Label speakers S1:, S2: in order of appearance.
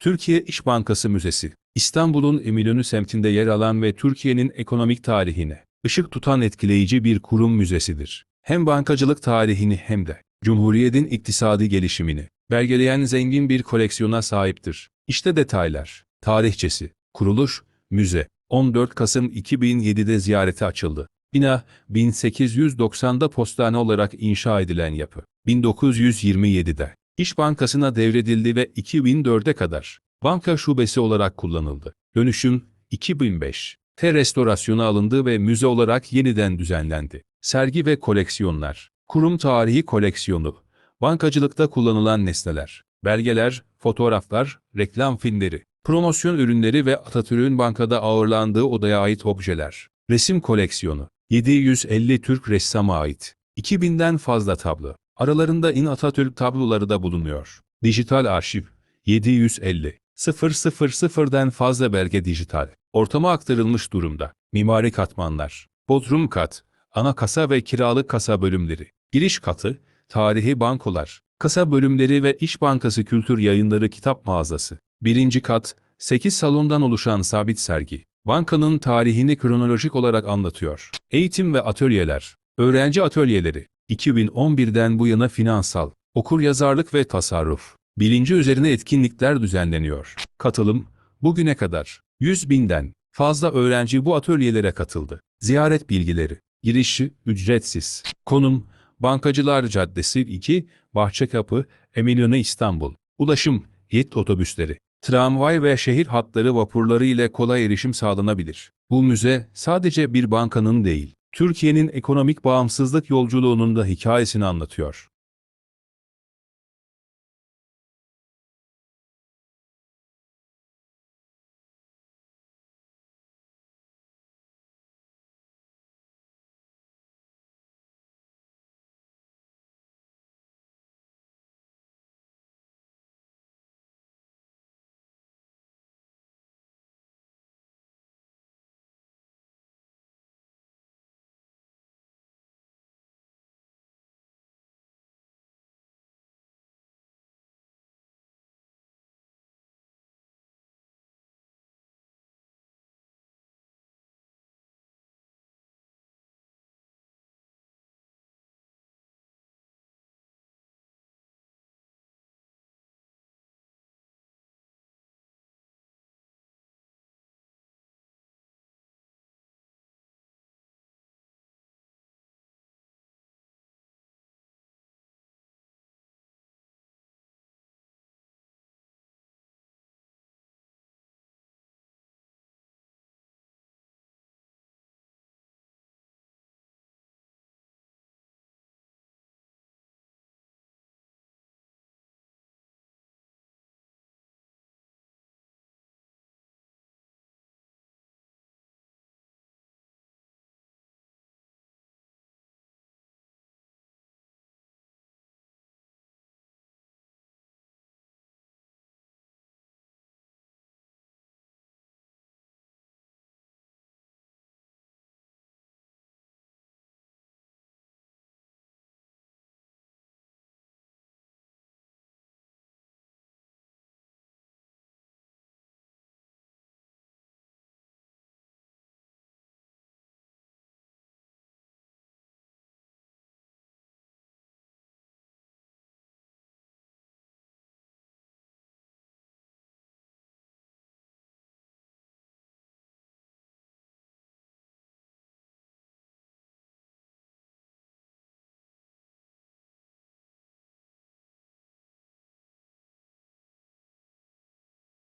S1: Türkiye İş Bankası Müzesi, İstanbul'un Eminönü semtinde yer alan ve Türkiye'nin ekonomik tarihine ışık tutan etkileyici bir kurum müzesidir. Hem bankacılık tarihini hem de Cumhuriyet'in iktisadi gelişimini belgeleyen zengin bir koleksiyona sahiptir. İşte detaylar. Tarihçesi, kuruluş, müze, 14 Kasım 2007'de ziyarete açıldı. Bina, 1890'da postane olarak inşa edilen yapı, 1927'de İş Bankası'na devredildi ve 2004'e kadar banka şubesi olarak kullanıldı. Dönüşüm, 2005. T restorasyona alındı ve müze olarak yeniden düzenlendi. Sergi ve koleksiyonlar, kurum tarihi koleksiyonu, bankacılıkta kullanılan nesneler, belgeler, fotoğraflar, reklam filmleri, promosyon ürünleri ve Atatürk'ün bankada ağırlandığı odaya ait objeler, resim koleksiyonu, 750 Türk ressama ait, 2000'den fazla tablo, aralarında İn Atatürk tabloları da bulunuyor. Dijital arşiv, 750, 000'den fazla belge dijital, ortama aktarılmış durumda. Mimari katmanlar, bodrum kat, ana kasa ve kiralık kasa bölümleri, giriş katı, tarihi bankolar, kasa bölümleri ve İş Bankası Kültür Yayınları kitap mağazası. Birinci kat, 8 salondan oluşan sabit sergi, bankanın tarihini kronolojik olarak anlatıyor. Eğitim ve atölyeler, öğrenci atölyeleri, 2011'den bu yana finansal, okuryazarlık ve tasarruf, bilinci üzerine etkinlikler düzenleniyor. Katılım, bugüne kadar 100 binden fazla öğrenci bu atölyelere katıldı. Ziyaret bilgileri, girişi ücretsiz. Konum, Bankacılar Caddesi 2, Bahçekapı, Eminönü İstanbul. Ulaşım, YET otobüsleri, tramvay ve şehir hatları vapurları ile kolay erişim sağlanabilir. Bu müze sadece bir bankanın değil, Türkiye'nin ekonomik bağımsızlık yolculuğunun da hikayesini anlatıyor.